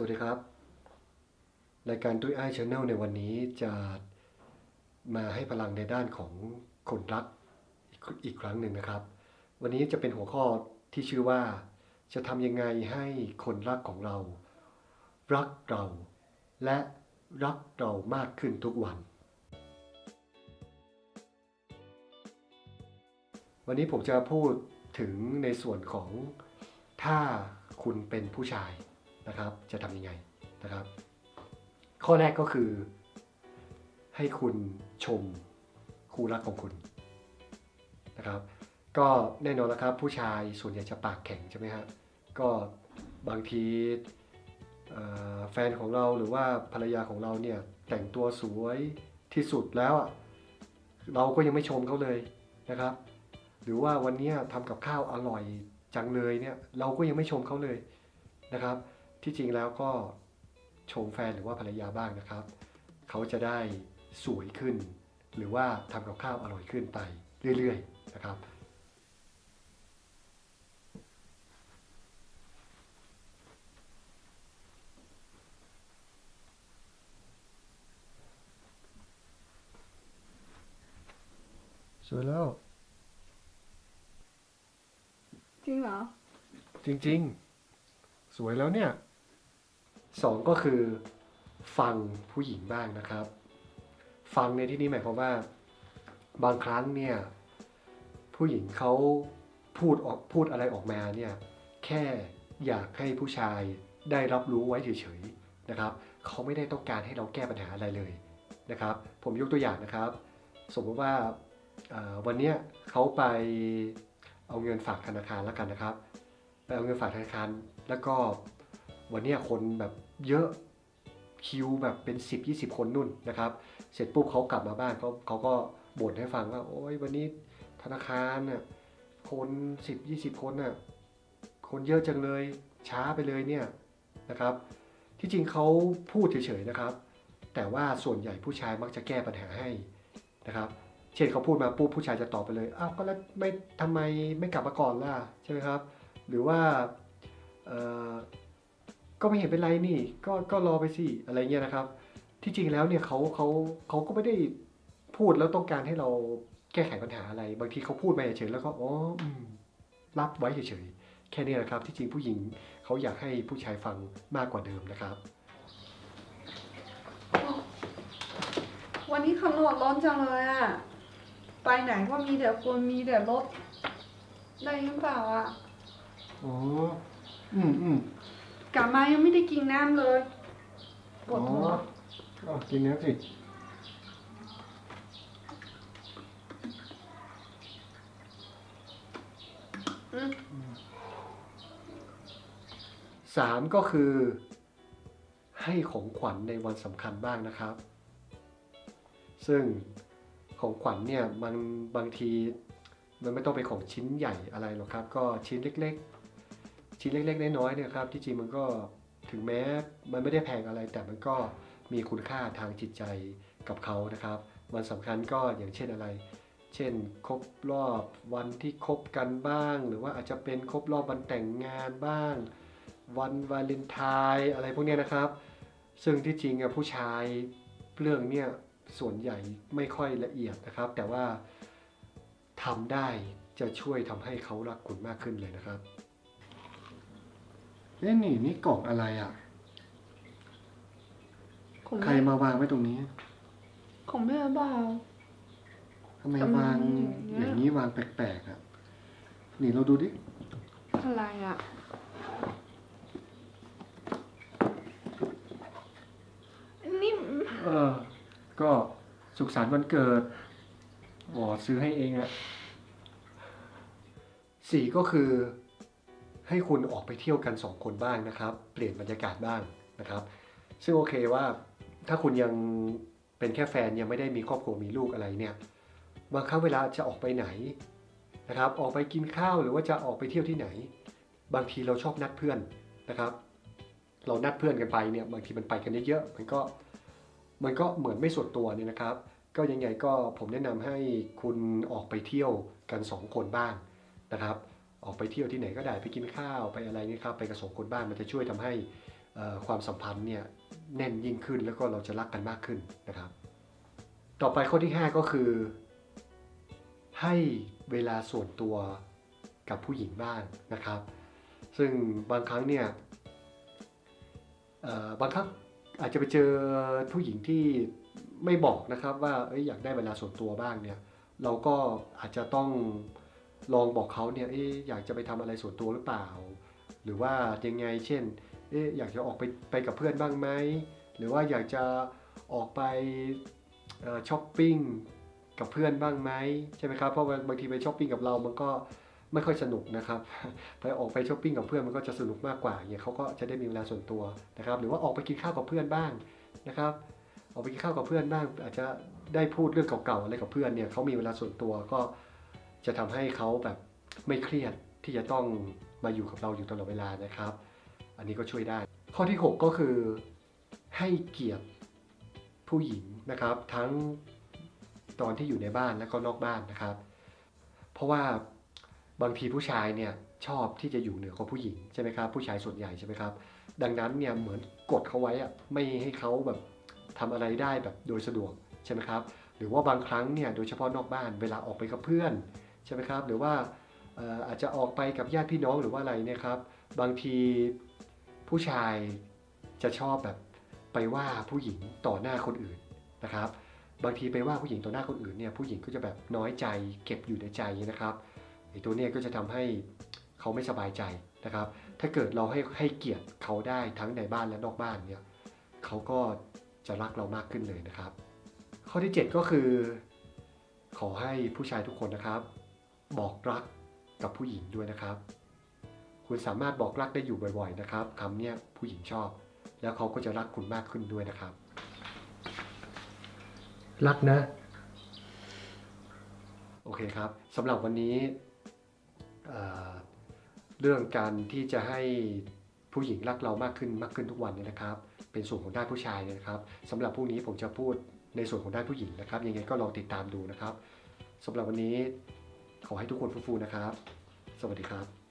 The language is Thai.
สวัสดีครับ รายการตุ้ยไอชาแนลในวันนี้จะมาให้พลังในด้านของคนรักอีกอีกครั้งหนึ่งนะครับ วันนี้จะเป็นหัวข้อที่ชื่อว่า จะทำยังไงให้คนรักของเรา รักเรา และรักเรามากขึ้นทุกวัน วันนี้ผมจะพูดถึงในส่วนของถ้าคุณเป็นผู้ชาย นะครับ จะทำยังไงนะครับ ข้อแรกก็คือ ให้คุณชมคู่รักของคุณนะครับ ก็แน่นอนแล้วครับ ผู้ชายส่วนใหญ่จะปากแข็งใช่ไหมฮะก็บางทีแฟนของเราหรือว่าภรรยาของเราเนี่ยแต่งตัวสวยที่สุดแล้วอะเราก็ยังไม่ชมเขาเลยนะครับ หรือว่าวันนี้ทำกับข้าวอร่อยจังเลยเนี่ยเราก็ยังไม่ชมเขาเลยนะครับ ที่จริงแล้วก็ชมแฟนหรือว่าภรรยาบ้างนะครับ เขาจะได้สวยขึ้น หรือว่าทำกับข้าวอร่อยขึ้นไปเรื่อยๆนะครับสวยแล้ว จริงเหรอ จริง ๆ สวยแล้วเนี่ย สองก็คือฟังผู้หญิงบ้างนะครับ ฟังในที่นี้หมายความว่า บางครั้งเนี่ยผู้หญิงเขาพูดออกพูดอะไรออกมาเนี่ยแค่อยากให้ผู้ชายได้รับรู้ไว้เฉยๆนะครับเขาไม่ได้ต้องการให้เราแก้ปัญหาอะไรเลยนะครับ ผมยกตัวอย่างนะครับ สมมติว่าวันเนี้ยเขาไปเอาเงินฝากธนาคารแล้วกันนะครับ ไปเอาเงินฝากธนาคารแล้วก็ วันนี้คนแบบเยอะคิวแบบเป็น 10 20 คนนุ่นนะครับ เสร็จปุ๊บเขากลับมาบ้านเขาเขาก็บ่นให้ฟังว่า โอ้ยวันนี้ธนาคารน่ะคน 10 20 คนน่ะคนเยอะจังเลยช้าไปเลยเนี่ยนะครับ ที่จริงเขาพูดเฉยๆนะครับ แต่ว่าส่วนใหญ่ผู้ชายมักจะแก้ปัญหาให้นะครับ เช่นเขาพูดมาปุ๊บผู้ชายจะตอบไปเลยอ้าวก็แล้วไม่ทำไมไม่กลับมาก่อนล่ะใช่ไหมครับ หรือว่า ก็ไม่เห็นเป็นไรนี่ ก็ก็รอไปสิอะไรเงี้ยนะครับ ที่จริงแล้วเนี่ยเขาเขาเขาก็ไม่ได้พูดแล้วต้องการให้เราแก้ไขปัญหาอะไร บางทีเขาพูดมาเฉยๆแล้วก็อ๋ออืมรับไว้เฉยๆแค่นี้แหละครับ ที่จริงผู้หญิงเขาอยากให้ผู้ชายฟังมากกว่าเดิมนะครับ วันนี้ถนนร้อนจังเลยอะไปไหนก็มีแต่คนมีแต่รถได้หรือเปล่าอะอ๋ออืมอืม กลับมายังไม่ได้กินน้ำเลยปวดหัวอ๋อกินเนื้อสิอืมสามก็คือ ให้ของขวัญในวันสำคัญบ้างนะครับ ซึ่งของขวัญเนี่ยมันบางทีมันไม่ต้องเป็นของชิ้นใหญ่อะไรหรอกครับ ก็ชิ้นเล็ก ๆ ชิ้นเล็กๆน้อยๆเนี่ยครับที่จริงมันก็ถึงแม้มันไม่ได้แพงอะไร แต่มันก็มีคุณค่าทางจิตใจกับเขานะครับวันสำคัญก็อย่างเช่นอะไร เช่นครบรอบวันที่คบกันบ้าง หรือว่าอาจจะเป็นครบรอบวันแต่งงานบ้าง วันวาเลนไทน์อะไรพวกนี้นะครับ ซึ่งที่จริงผู้ชายเรื่องเนี้ยส่วนใหญ่ไม่ค่อยละเอียดนะครับ แต่ว่าทำได้จะช่วยทำให้เขารักคุณมากขึ้นเลยนะครับ เอ๊ะนี่นี่กล่องอะไรอะ ของใครแม่มาวางไว้ตรงนี้ของแม่เปล่า ทำไมทำไมวางอย่างเงี้ยอย่างนี้วางแปลกๆอะนี่เราดูดิอะไรอะนี่เออ ก็สุขสันต์วันเกิดหมอซื้อให้เองอะสี่ก็คือ ให้คุณออกไปเที่ยวกันสองคนบ้างนะครับ เปลี่ยนบรรยากาศบ้างนะครับ ซึ่งโอเคว่าถ้าคุณยังเป็นแค่แฟนยังไม่ได้มีครอบครัวมีลูกอะไรเนี่ยบางครั้งเวลาจะออกไปไหนนะครับออกไปกินข้าวหรือว่าจะออกไปเที่ยวที่ไหน บางทีเราชอบนัดเพื่อนนะครับ เรานัดเพื่อนกันไปเนี่ยบางทีมันไปกันเยอะๆมันก็มันก็เหมือนไม่ส่วนตัวเนี่ยนะครับ ก็ยังไงก็ผมแนะนำให้คุณออกไปเที่ยวกันสองคนบ้างนะครับ ออกไปเที่ยวที่ไหนก็ได้ไปกินข้าวไปอะไรนี่ครับไปกับสองคนบ้างมันจะช่วยทำให้ความสัมพันธ์เนี่ยแน่นยิ่งขึ้นแล้วก็เราจะรักกันมากขึ้นนะครับ ต่อไปข้อที่ 5 ก็คือ ให้เวลาส่วนตัวกับผู้หญิงบ้างนะครับ ซึ่งบางครั้งเนี่ยบางครั้งอาจจะไปเจอผู้หญิงที่ไม่บอกนะครับว่าอยอยากได้เวลาส่วนตัวบ้างเนี่ยเราก็อาจจะต้อง ลองบอกเขาเนี่ยเอยอยากจะไปทำอะไรส่วนตัวหรือเปล่า หรือว่ายังไงเช่นเอยอยากจะออกไปไปกับเพื่อนบ้างไหมหรือว่าอยากจะออกไปช้อปปิ้งกับเพื่อนบ้างไหมใช่ไหมครับเพราะบางทีไปช้อปปิ้งกับเรามันก็ไม่ค่อยสนุกนะครับไปออกไปช้อปปิ้งกับเพื่อนมันก็จะสนุกมากกว่าอย่างเงี้ยเขาก็จะได้มีเวลาส่วนตัวนะครับ หรือว่าออกไปกินข้าวกับเพื่อนบ้างนะครับ ออกไปกินข้าวกับเพื่อนบ้างอาจจะได้พูดเรื่องเก่าๆอะไรกับเพื่อนเนี่ยเขามีเวลาส่วนตัวก็ จะทำให้เขาแบบไม่เครียดที่จะต้องมาอยู่กับเราอยู่ตลอดเวลานะครับ อันนี้ก็ช่วยได้ ข้อที่ 6 ก็คือให้เกียรติผู้หญิงนะครับ ทั้งตอนที่อยู่ในบ้านและก็นอกบ้านนะครับ เพราะว่าบางทีผู้ชายเนี่ยชอบที่จะอยู่เหนือกว่าผู้หญิงใช่ไหมครับผู้ชายส่วนใหญ่ใช่ไหมครับ ดังนั้นเนี่ยเหมือนกดเขาไว้อะไม่ให้เขาแบบทำอะไรได้แบบโดยสะดวกใช่ไหมครับ หรือว่าบางครั้งเนี่ยโดยเฉพาะนอกบ้านเวลาออกไปกับเพื่อน ใช่ไหมครับ หรือว่าอาจจะออกไปกับญาติพี่น้องหรือว่าอะไรนี่ยครับ บางทีผู้ชายจะชอบแบบไปว่าผู้หญิงต่อหน้าคนอื่นนะครับ บางทีไปว่าผู้หญิงต่อหน้าคนอื่นเนี่ยผู้หญิงก็จะแบบน้อยใจเก็บอยู่ในใจนะครับไอ้ตัวเนี้ยก็จะทำให้เขาไม่สบายใจนะครับ ถ้าเกิดเราให้ให้เกียรติเขาได้ทั้งในบ้านและนอกบ้านเนี่ยเขาก็จะรักเรามากขึ้นเลยนะครับ ข้อที่ 7 ก็คือ ขอให้ผู้ชายทุกคนนะครับ บอกรักกับผู้หญิงด้วยนะครับ คุณสามารถบอกรักได้อยู่บ่อยๆนะครับคำเนี้ยผู้หญิงชอบ แล้วเขาก็จะรักคุณมากขึ้นด้วยนะครับ รักนะ โอเคครับสำหรับวันนี้เอ่อเรื่องการที่จะให้ผู้หญิงรักเรามากขึ้นมากขึ้นทุกวันเนี่ยนะครับ เป็นส่วนของด้านผู้ชายเนี่ยนะครับสำหรับพรุ่งนี้ผมจะพูดในส่วนของด้านผู้หญิงนะครับ ยังไงก็ลองติดตามดูนะครับสำหรับวันนี้ ขอให้ทุกคนฟูๆนะครับ สวัสดีครับ